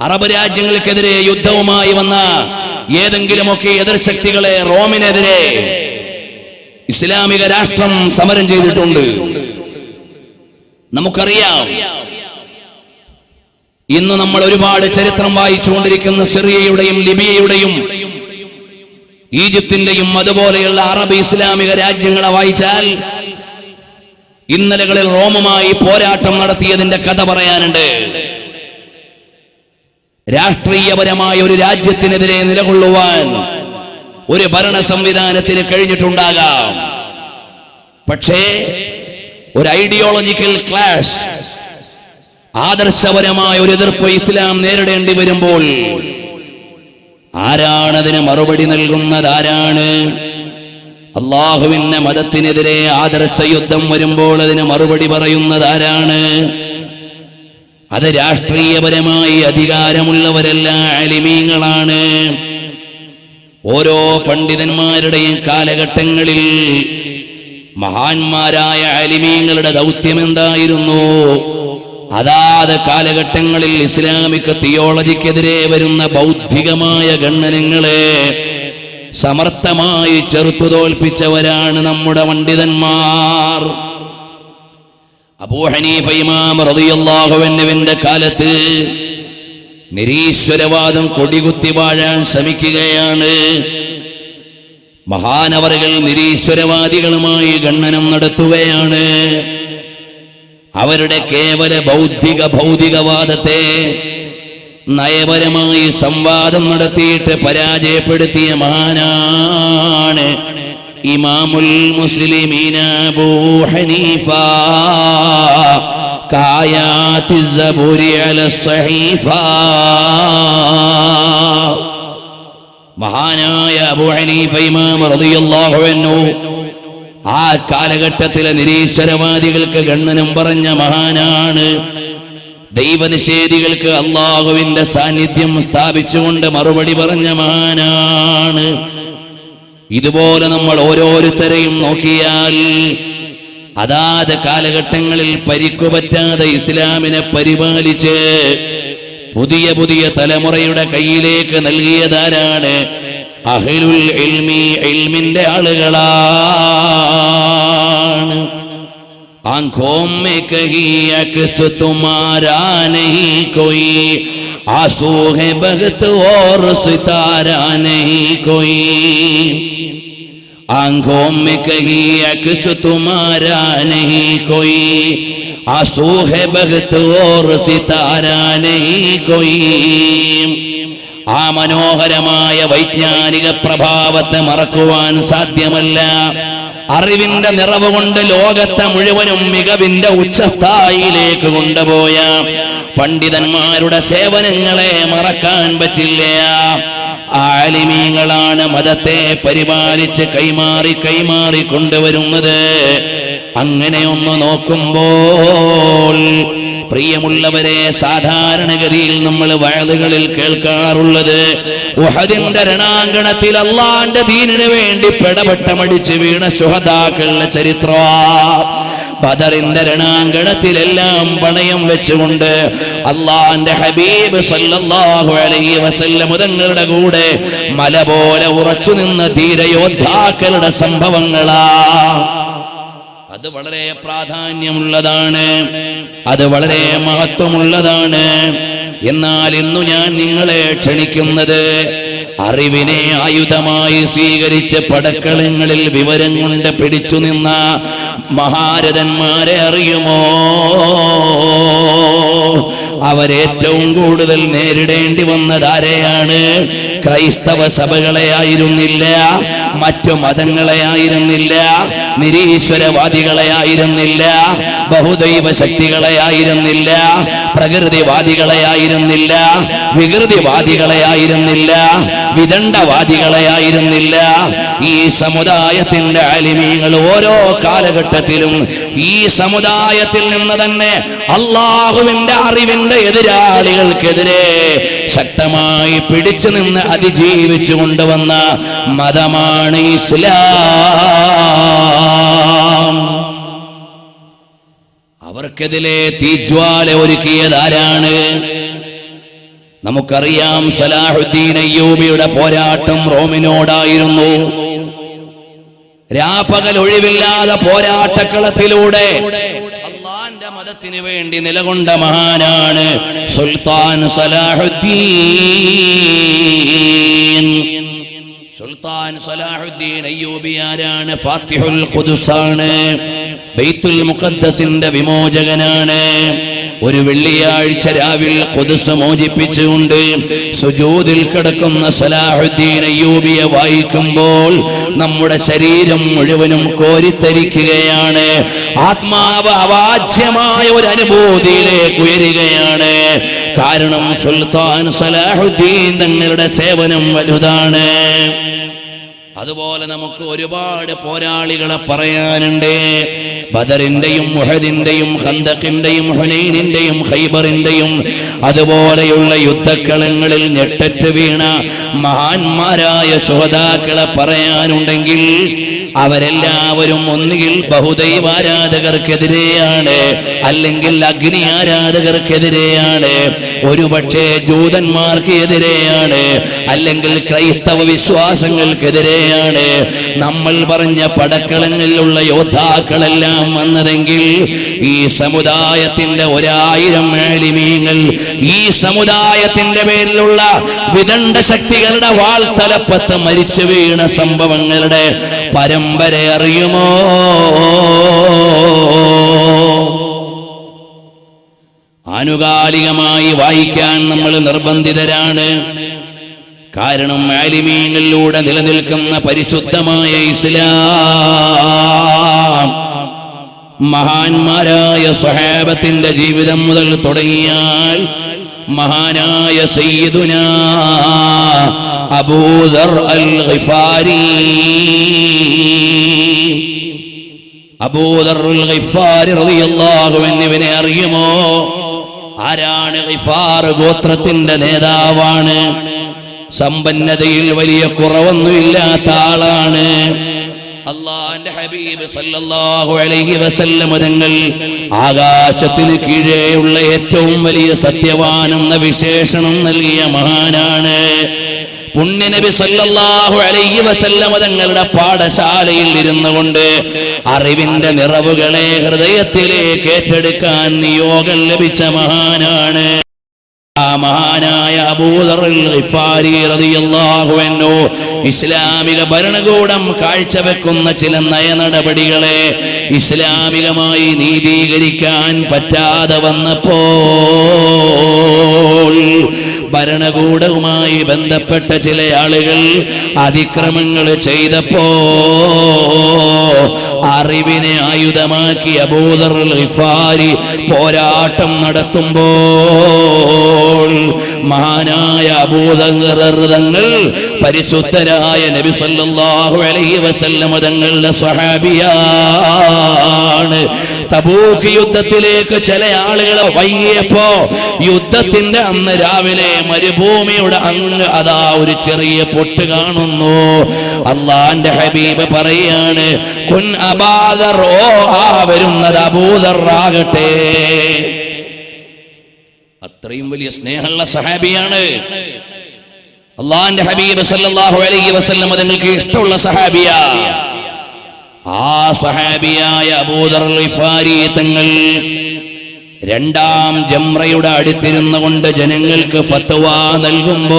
Arab രാജ്യങ്ങൾക്കെതിരെ യുദ്ധവുമായി വന്ന ഏതെങ്കിലുമൊക്കെ എതിർശക്തികളെ റോമിനെതിരെ ഇസ്ലാമിക രാഷ്ട്രം സമരം ചെയ്തിട്ടുണ്ട്. നമുക്കറിയാം ഇന്ന് നമ്മൾ ഒരുപാട് ചരിത്രം വായിച്ചുകൊണ്ടിരിക്കുന്ന സിറിയയുടെയും ലിബിയയുടെയും ഈജിപ്തിന്റെയും അതുപോലെയുള്ള അറബ് ഇസ്ലാമിക രാജ്യങ്ങളെ വായിച്ചാൽ ഇന്നലകളിൽ റോമുമായി പോരാട്ടം നടത്തിയതിന്റെ കഥ പറയാനുണ്ട്. രാഷ്ട്രീയപരമായ ഒരു രാജ്യത്തിനെതിരെ നിലകൊള്ളുവാൻ ഒരു ഭരണ സംവിധാനത്തിന് കഴിഞ്ഞിട്ടുണ്ടാകാം. പക്ഷേ ഒരു ഐഡിയോളജിക്കൽ ക്ലാഷ് ആദർശപരമായ ഒരു എതിർപ്പ് ഇസ്ലാം നേരിടേണ്ടി വരുമ്പോൾ ആരാണതിന് മറുപടി നൽകുന്നത് ആരാണ്? അള്ളാഹുവിന്റെ മതത്തിനെതിരെ ആദർശ യുദ്ധം വരുമ്പോൾ അതിന് മറുപടി പറയുന്നത് ആരാണ്? അത് രാഷ്ട്രീയപരമായി അധികാരമുള്ളവരല്ല അലിമീങ്ങളാണ്. ഓരോ പണ്ഡിതന്മാരുടെയും കാലഘട്ടങ്ങളിൽ മഹാന്മാരായ അലിമീങ്ങളുടെ ദൗത്യം എന്തായിരുന്നു? അതാത് കാലഘട്ടങ്ങളിൽ ഇസ്ലാമിക് തിയോളജിക്കെതിരെ വരുന്ന ബൗദ്ധികമായ ഗണ്ണനങ്ങളെ സമർത്ഥമായി ചെറുത്തു തോൽപ്പിച്ചവരാണ് നമ്മുടെ പണ്ഡിതന്മാർ. അബൂ ഹനീഫ ഇമാം കാലത്ത് നിരീശ്വരവാദം കൊടികുത്തി വാഴാൻ ശ്രമിക്കുകയാണ്. മഹാനവറുകൾ നിരീശ്വരവാദികളുമായി ഗണ്ണനം നടത്തുകയാണ്. അവരുടെ കേവല ബൗദ്ധിക ഭൗതികവാദത്തെ നയപരമായി സംവാദം നടത്തിയിട്ട് പരാജയപ്പെടുത്തിയ മഹാനാണ് ഇമാമുൽ മുസ്ലിമീന അബൂ ഹനീഫ കായാത്തി സബൂരി അല സഹീഫ. മഹാനായ അബൂ ഹനീഫ ഇമാം റളിയല്ലാഹു അൻഹു ആ കാലഘട്ടത്തിലെ നിരീശ്വരവാദികൾക്ക് ഗണ്ണനം പറഞ്ഞ മഹാനാണ്. ദൈവനിഷേധികൾക്ക് അള്ളാഹുവിന്റെ സാന്നിധ്യം സ്ഥാപിച്ചുകൊണ്ട് മറുപടി പറഞ്ഞ മഹാനാണ്. ഇതുപോലെ നമ്മൾ ഓരോരുത്തരെയും നോക്കിയാൽ അതാത് കാലഘട്ടങ്ങളിൽ പരിക്കുപറ്റാതെ ഇസ്ലാമിനെ പരിപാലിച്ച് പുതിയ പുതിയ തലമുറയുടെ കയ്യിലേക്ക് നൽകിയതാരാണ് അഹിലുൽ ഇൽമി ഇൽമിന്റെ ആളുകളാണ് आंखों में कहीं अक्स तुम्हारा नहीं कोई आंसू है भगत और सितारा नहीं कोई आंखों में कहीं अक्स तुम्हारा नहीं कोई आंसू है भगत और सितारा नहीं कोई ആ മനോഹരമായ വൈജ്ഞാനിക പ്രഭാവത്തെ മറക്കുവാൻ സാധ്യമല്ല അറിവിന്റെ നിറവ് കൊണ്ട് ലോകത്തെ മുഴുവനും മികവിന്റെ ഉച്ചസ്ഥായിലേക്ക് കൊണ്ടുപോയ പണ്ഡിതന്മാരുടെ സേവനങ്ങളെ മറക്കാൻ പറ്റില്ല. ആലിമീങ്ങളാണ് മതത്തെ പരിപാലിച്ച് കൈമാറി കൈമാറി കൊണ്ടുവരുന്നത്. അങ്ങനെ ഒന്ന് നോക്കുമ്പോൾ പ്രിയമുള്ളവരെ സാധാരണഗതിയിൽ നമ്മൾ വയലുകളിൽ കേൾക്കാറുള്ളത് ഉഹദിന്റെ രണാങ്കണത്തിൽ അള്ളാന്റെ ദീനിനു വേണ്ടി പെടപെട്ടമടിച്ച് വീണ ശുഹദാക്കളുടെ ചരിത്ര. ബദറിന്റെ രണാങ്കണത്തിലെല്ലാം പണയം വെച്ചുകൊണ്ട് അള്ളാന്റെ ഹബീബ് സല്ലല്ലാഹു അലൈഹി തങ്ങളുടെ കൂടെ മല പോലെ ഉറച്ചു നിന്ന ധീരയോദ്ധാക്കളുടെ സംഭവങ്ങളാ. അത് വളരെ പ്രാധാന്യമുള്ളതാണ്. അത് വളരെ മഹത്വമുള്ളതാണ്. എന്നാൽ ഇന്നു ഞാൻ നിങ്ങളെ ക്ഷണിക്കുന്നത് അറിവിനെ ആയുധമായി സ്വീകരിച്ച പടക്കളങ്ങളിൽ വിവരം കൊണ്ട് പിടിച്ചു നിന്ന മഹാരഥന്മാരെ അറിയുമോ? അവരേറ്റവും കൂടുതൽ നേരിടേണ്ടി വന്നത് ആരെയാണ്? ക്രൈസ്തവ സഭകളെ ആയിരുന്നില്ല മറ്റു മതങ്ങളെ ആയിരുന്നില്ല നിരീശ്വരവാദികളെ ആയിരുന്നില്ല ബഹുദൈവ ശക്തികളെ ആയിരുന്നില്ല പ്രകൃതിവാദികളെ ആയിരുന്നില്ല വികൃതിവാദികളെ ആയിരുന്നില്ല വിദണ്ഡവാദികളെ ആയിരുന്നില്ല ഈ സമുദായത്തിന്റെ അലിമീങ്ങൾ ഓരോ കാലഘട്ടത്തിലും ഈ സമുദായത്തിൽ നിന്ന് തന്നെ അള്ളാഹുവിന്റെ അറിവിന്റെ എതിരാളികൾക്കെതിരെ ശക്തമായി പിടിച്ചു നിന്ന് അതിജീവിച്ചു കൊണ്ടുവന്ന മതമാണ് ഇസ്ലാം. അവർക്കെതിരെ തീജ്വാല ഒരുക്കിയതാരാണ് നമുക്കറിയാം സലാഹുദ്ദീൻ അയ്യൂബിയുടെ പോരാട്ടം റോമിനോടായിരുന്നു. രാപ്പകൽ ഒഴിവില്ലാതെ പോരാട്ടക്കളത്തിലൂടെ മതത്തിന് വേണ്ടി നിലകൊണ്ട മഹാനാണ് സുൽത്താൻ സലാഹുദ്ദീൻ. സുൽത്താൻ സലാഹുദ്ദീൻ അയ്യൂബി ആരാണ്? ഫാത്തിഹുൽ ഖുദുസാണ്. ബൈത്തുൽ മുഖദ്ദസിന്റെ വിമോചകനാണ്. ഒരു വെള്ളിയാഴ്ച രാവിൽ കൊതുസ് മോചിപ്പിച്ചുകൊണ്ട് സുജൂദിൽ കിടക്കുന്ന സലാഹുദ്ദീൻ അയ്യൂബിയെ വായിക്കുമ്പോൾ നമ്മുടെ ശരീരം മുഴുവനും കോരിത്തരിക്കുകയാണ്. ആത്മാവ് അവാച്യമായ ഒരു അനുഭൂതിയിലേക്ക് ഉയരുകയാണ്. കാരണം സുൽത്താൻ സലാഹുദ്ദീൻ തങ്ങളുടെ സേവനം വലുതാണ്. അതുപോലെ നമുക്ക് ഒരുപാട് പോരാളികളെ പറയാനുണ്ട്. ബദറിന്റെയും മുഹദിന്റെയും ഹന്തക്കിന്റെയും ഹുനൈനിന്റെയും ഖൈബറിന്റെയും അതുപോലെയുള്ള യുദ്ധക്കളങ്ങളിൽ ഞെട്ടറ്റ് വീണ മഹാന്മാരായ സുഹതാക്കളെ പറയാനുണ്ടെങ്കിൽ അവരെല്ലാവരും ഒന്നുകിൽ ബഹുദൈവാരാധകർക്കെതിരെയാണ് അല്ലെങ്കിൽ അഗ്നി ആരാധകർക്കെതിരെയാണ് ഒരുപക്ഷെ ജൂതന്മാർക്ക് എതിരെയാണ് അല്ലെങ്കിൽ ക്രൈസ്തവ വിശ്വാസങ്ങൾക്കെതിരെയാണ്. നമ്മൾ പറഞ്ഞ പടക്കളങ്ങളിലുള്ള യോദ്ധാക്കളെല്ലാം വന്നതെങ്കിൽ ഈ സമുദായത്തിന്റെ ഒരായിരം മേലിമീങ്ങൾ ഈ സമുദായത്തിന്റെ പേരിലുള്ള വിദണ്ഡ ശക്തികളുടെ വാൾ തലപ്പത്ത് മരിച്ചു വീണ സംഭവങ്ങളുടെ പരമ്പര അറിയുമോ? ആനുകാലികമായി വായിക്കാൻ നമ്മൾ നിർബന്ധിതരാണ്. കാരണം ആലിമീങ്ങളിലൂടെ നിലനിൽക്കുന്ന പരിശുദ്ധമായ ഇസ്ലാം മഹാന്മാരായ സ്വഹാബത്തിന്റെ ജീവിതം മുതൽ തുടങ്ങിയാൽ മഹാനായ സയ്യിദുന അബൂദർ അൽ ഗിഫാരി അബൂദർ അൽ ഗിഫാരി റളിയല്ലാഹു എന്നിവനെ അറിയുമോ? ആരാണ് ഗിഫാർ ഗോത്രത്തിന്റെ നേതാവാണ്? സമ്പന്നതയിൽ വലിയ കുറവൊന്നുമില്ലാത്ത ആളാണ്. അള്ളാന്റെ ഹബീബ് സല്ലല്ലാഹു അലൈഹി വസല്ലം തങ്ങൾ ആകാശത്തിന് കീഴെയുള്ള ഏറ്റവും വലിയ സത്യവാൻ എന്ന വിശേഷണം നൽകിയ മഹാനാണ്. പുണ്യനബി സല്ലല്ലാഹു അലൈഹി വസല്ലം തങ്ങളുടെ പാഠശാലയിൽ ഇരുന്നു കൊണ്ട് അറിവിന്റെ നിറവുകളെ ഹൃദയത്തിലേക്ക് ഏറ്റെടുക്കാൻ നിയോഗം ലഭിച്ച മഹാനാണ്. ആ മഹാനായ അബൂദർ ഗിഫാരി റളിയല്ലാഹു അൻഹു ഇസ്ലാമിക ഭരണകൂടം കാഴ്ചവെക്കുന്ന ചില നയനടപടികളെ ഇസ്ലാമികമായി നീതീകരിക്കാൻ പറ്റാതെ വന്നപ്പോൾ ഭരണകൂടവുമായി ബന്ധപ്പെട്ട ചില ആളുകൾ അതിക്രമങ്ങൾ ചെയ്തപ്പോ അറിവിനെ ആയുധമാക്കി അബൂദർ ഗിഫാരി പോരാട്ടം നടത്തുമ്പോൾ മഹാനായ അബൂതങ്ങൾ പരിശുദ്ധരായ നബി സല്ലല്ലാഹു അലൈഹി വസല്ലം തങ്ങളുടെ സ്വഹാബിയാണ്. തബൂക്ക് യുദ്ധത്തിലേക്ക് ചില ആളുകളെ വൈകിയപ്പോ യുദ്ധത്തിന്റെ അന്ന് രാവിലെ മരുഭൂമിയുടെ അങ്ങ് അതാ ഒരു ചെറിയ പൊട്ട് കാണുന്നു. അള്ളാന്റെ ഹബീബ് പറയാണ് കുൻ അബാദർ ഓ ആ വരുന്നത് അബൂദർ ആകട്ടെ. അത്രയും വലിയ സ്നേഹമുള്ള സഹാബിയാണ്. അള്ളാന്റെ ഹബീബ് സല്ലല്ലാഹു അലൈഹി വസല്ലം നിങ്ങൾക്ക് ഇഷ്ടമുള്ള സഹാബിയ. ആ സഹാബിയായ അബൂദർ തങ്ങൾ രണ്ടാം ജംറയുടെ അടുത്തിരുന്നു കൊണ്ട് ജനങ്ങൾക്ക് ഫത്വ നൽകുമ്പോൾ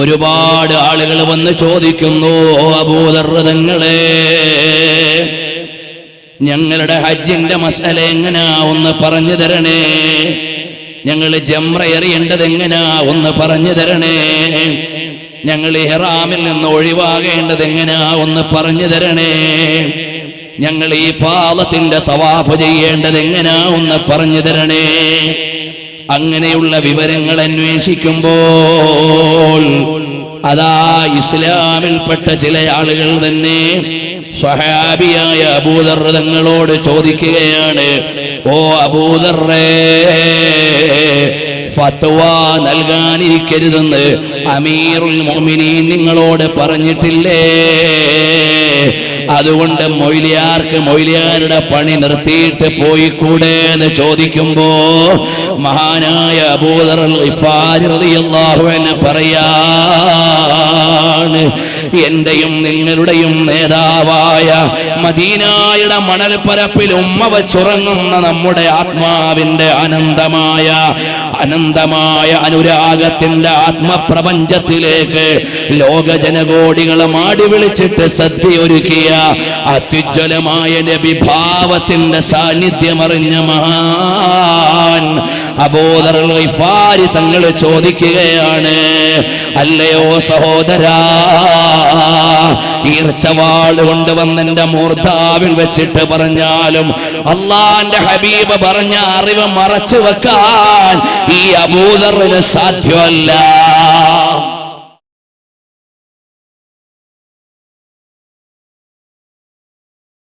ഒരുപാട് ആളുകൾ വന്ന് ചോദിക്കുന്നു അബൂദർ തങ്ങളെ ഞങ്ങളുടെ ഹജ്ജിന്റെ മസല എങ്ങനാ ഒന്ന് പറഞ്ഞു തരണേ? ഞങ്ങൾ ജംറ എറിയേണ്ടത് എങ്ങനാ ഒന്ന് പറഞ്ഞു തരണേ? ഞങ്ങൾ ഹെറാമിൽ നിന്ന് ഒഴിവാകേണ്ടത് എങ്ങനാ ഒന്ന് പറഞ്ഞു തരണേ? ഞങ്ങൾ ഈ ഫാലത്തിന്റെ തവാഫ് ചെയ്യേണ്ടത് എങ്ങനാ ഒന്ന് പറഞ്ഞു തരണേ? അങ്ങനെയുള്ള വിവരങ്ങൾ അന്വേഷിക്കുമ്പോൾ അതാ ഇസ്ലാമിൽപ്പെട്ട ചില ആളുകൾ തന്നെ സ്വഹാബിയായ അബൂദർ തങ്ങളോട് ചോദിക്കുകയാണ് ഓ അബൂദറേ ഫത്വ നൽകാനിരിക്കരുതെന്ന് അമീറുൽ മോമിനീൻ നിങ്ങളോട് പറഞ്ഞിട്ടില്ലേ? അതുകൊണ്ട് മൊയ്ലിയാർക്ക് മൊയ്ലിയാരുടെ പണി നിർത്തിയിട്ട് പോയി കൂടെ എന്ന് ചോദിക്കുമ്പോ മഹാനായ പറയാണ് എന്റെയും നിങ്ങളുടെയും നേതാവായ മദീനായുടെ മണൽപ്പരപ്പിൽ ഉമ്മ വച്ചുറങ്ങുന്ന നമ്മുടെ ആത്മാവിന്റെ അനന്തമായ അനന്തമായ അനുരാഗത്തിന്റെ ആത്മപ്രപഞ്ചത്തിലേക്ക് ലോക ജനകോടികളെ മാടി വിളിച്ചിട്ട് സദ്യ ഒരുക്കിയ അത്യുജ്വലമായ നബിഭാവത്തിന്റെ സാന്നിധ്യമറിഞ്ഞ മഹാൻ ഗിഫാരി തങ്ങൾ ചോദിക്കുകയാണ് അല്ലയോ സഹോദരാ ഈർച്ചവാൾ കൊണ്ടുവന്നെന്റെ മൂർധാവിൽ വെച്ചിട്ട് പറഞ്ഞാലും അള്ളാന്റെ ഹബീബ് പറഞ്ഞ അറിവ് മറച്ചു വെക്കാൻ ഈ അബൂദറിന് സാധ്യമല്ല.